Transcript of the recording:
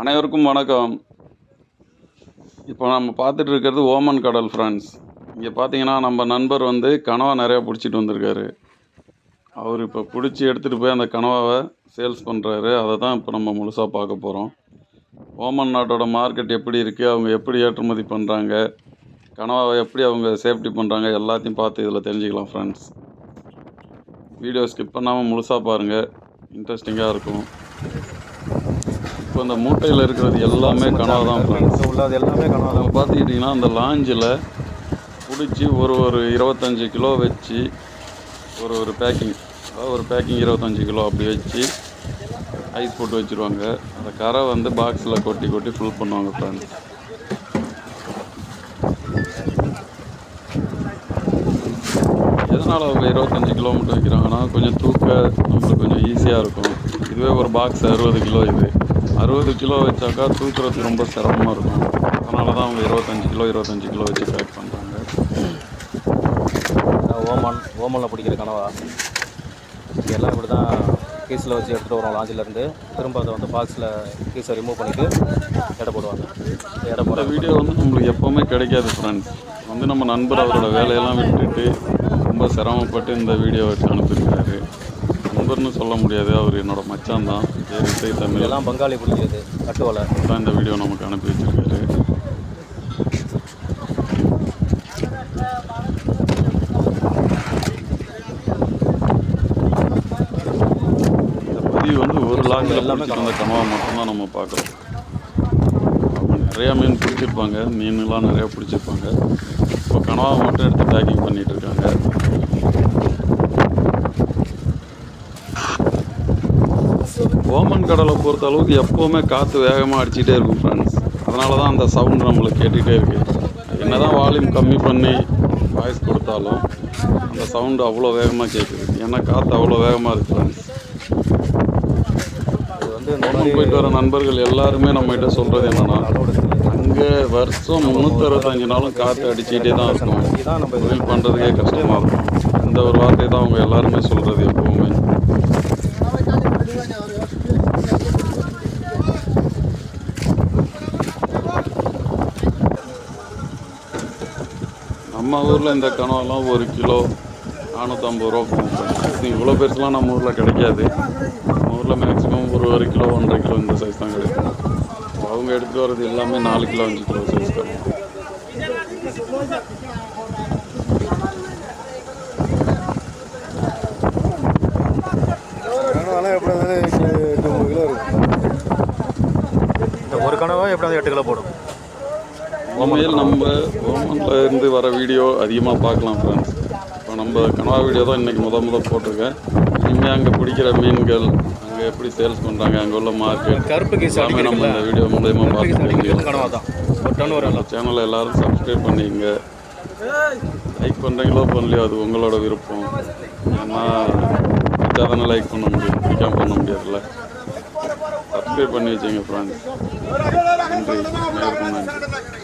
அனைவருக்கும் வணக்கம். இப்போ நம்ம பார்த்துட்டு இருக்கிறது ஓமன் கடல் ஃப்ரெண்ட்ஸ் இங்கே பார்த்தீங்கன்னா நம்ம நண்பர் வந்து கனவா நிறையா பிடிச்சிட்டு வந்திருக்காரு. அவர் இப்போ பிடிச்சி எடுத்துகிட்டு போய் அந்த கனவாவை சேல்ஸ் பண்ணுறாரு அதை தான் இப்போ நம்ம முழுசாக பார்க்க போகிறோம் ஓமன் நாட்டோட மார்க்கெட் எப்படி இருக்குது அவங்க எப்படி ஏற்றுமதி பண்ணுறாங்க கனவாவை எப்படி அவங்க சேஃப்டி பண்ணுறாங்க எல்லாத்தையும் பார்த்து இதில் தெரிஞ்சுக்கலாம் ஃப்ரெண்ட்ஸ் வீடியோ ஸ்கிப் பண்ணாமல் முழுசாக பாருங்கள் இன்ட்ரெஸ்டிங்காக இருக்கும். இப்போ இந்த மூட்டையில் இருக்கிறது எல்லாமே கனவு தான் ஃப்ரெண்ட்ஸ் உள்ளது எல்லாமே கனவு தான் பார்த்துக்கிட்டிங்கன்னா அந்த லாஞ்சில் பிடிச்சி ஒரு ஒரு இருபத்தஞ்சி கிலோ வச்சு ஒரு ஒரு பேக்கிங் அதாவது ஒரு பேக்கிங் இருபத்தஞ்சி கிலோ அப்படி வச்சு ஐஸ் போட்டு வச்சுருவாங்க. அந்த கரை வந்து பாக்ஸில் கொட்டி கொட்டி ஃபுல் பண்ணுவாங்க ஃப்ரெண்ட்ஸ் எதனால் அவங்க இருபத்தஞ்சி கிலோ வைக்கிறாங்கன்னா கொஞ்சம் தூக்க நம்மளுக்கு கொஞ்சம் ஈஸியாக இருக்கும். இதுவே ஒரு பாக்ஸ் அறுபது கிலோ இது. அறுபது கிலோ வச்சாக்கா தூக்குறதுக்கு ரொம்ப சிரமமாக இருக்கும். அதனால தான் அவங்க இருபத்தஞ்சி கிலோ இருபத்தஞ்சி கிலோ வச்சு பேக் பண்ணுறாங்க ஓமன் ஓமனில் பிடிக்கிற கனவா? எல்லாம் இப்படி தான் கீஸில் வச்சு எடுத்துகிட்டு வரோம் லாஞ்சிலேருந்து திரும்ப அதை வந்து பாக்ஸில் கீஸை ரிமூவ் பண்ணிவிட்டு எடை போடுவாங்க. எடை போட வீடியோ வந்து நம்மளுக்கு எப்போவுமே கிடைக்காது ஃப்ரெண்ட்ஸ் வந்து நம்ம நண்பர் அவரோட வேலையெல்லாம் விட்டுட்டு ரொம்ப சிரமப்பட்டு இந்த வீடியோ எடுத்து அனுப்பியிருக்காரு. நண்பர்னு சொல்ல முடியாது அவர் என்னோட மச்சான் தான். இசை தமிழ். இதெல்லாம் பங்காளி பிடிக்கிறது கட்டு வலை தான் இந்த வீடியோ நமக்கு அனுப்பி வச்சிருக்காரு. இந்த பதிவு வந்து ஒரு லாங்கில் எல்லாமே எல்லாமே அந்த கனவா மட்டும்தான் நம்ம பார்க்குறோம். நிறையா மீன் பிடிச்சிருப்பாங்க மீன்லாம் நிறையா பிடிச்சிருப்பாங்க. இப்போ கனவா மட்டும் எடுத்து பேக்கிங் பண்ணிட்டு கடலை பொறுத்த அளவுக்கு எப்போவுமே காற்று வேகமாக அடிச்சுட்டே இருக்கும் ஃப்ரெண்ட்ஸ் அதனால தான் அந்த சவுண்ட் நம்மளுக்கு கேட்டுகிட்டே இருக்குது என்ன தான் வால்யூம் கம்மி பண்ணி வாய்ஸ் கொடுத்தாலும் அந்த சவுண்டு அவ்வளோ வேகமாக கேட்குது ஏன்னா காற்று அவ்வளோ வேகமாக இருக்குது ஃப்ரெண்ட்ஸ் வந்து போயிட்டு வர நண்பர்கள் எல்லாருமே நம்மகிட்ட சொல்கிறது என்னென்னா அங்கே வருஷம் முந்நூற்றறுபத்தஞ்சு நாளும் காற்று அடிச்சுக்கிட்டே தான் இருக்கும். நம்ம தொழில் பண்ணுறதுக்கே கஷ்டமாக இருக்கும். இந்த ஒரு வார்த்தை தான் அவங்க எல்லாருமே சொல்கிறது எப்போவுமே. நம்ம ஊரில் இந்த கனவெல்லாம் ஒரு கிலோ நானூற்றம்பது ரூபா போகும். இவ்வளோ பெருசுலாம் நம்ம ஊரில் கிடைக்காது. நம்ம ஊரில் மேக்ஸிமம் ஒரு ஒரு கிலோ ஒன்றரை கிலோ இந்த சைஸ் தான் கிடைக்கும். அவங்க எடுத்துகிட்டு வர்றது எல்லாமே நாலு கிலோ அஞ்சு கிலோ சைஸ் எப்படி ஒம்பது கிலோ இருக்கும். இந்த ஒரு கனவா எப்படி எட்டு கிலோ போடும். உண்மையில் நம்ம ஓமனில் இருந்து வர வீடியோ அதிகமாக பார்க்கலாம் ஃப்ரெண்ட்ஸ் இப்போ நம்ம கனவா வீடியோ தான் இன்றைக்கி முத முத போட்டிருக்கேன். இனிமேல் அங்கே பிடிக்கிற மீன்கள் அங்கே எப்படி சேல்ஸ் பண்ணுறாங்க அங்கே உள்ள மார்க்கெட் கருப்பு கீஸ் எல்லாமே நம்ம இந்த வீடியோ மூலயமா பார்த்து தெரிஞ்சுக்கலாம் கனவா தான் ஒரு டன் வரும் நம்ம சேனலை எல்லாரும் சப்ஸ்கிரைப் பண்ணிக்கங்க. லைக் பண்ணுறீங்களோ பண்ணலையோ அது உங்களோட விருப்பம். ஏன்னா பிடிச்சா தானே லைக் பண்ண முடியும் பிடிக்காம பண்ண முடியாதுல்ல. சப்ஸ்கிரைப் பண்ணி வச்சுங்க ஃப்ரெண்ட்ஸ் நன்றி.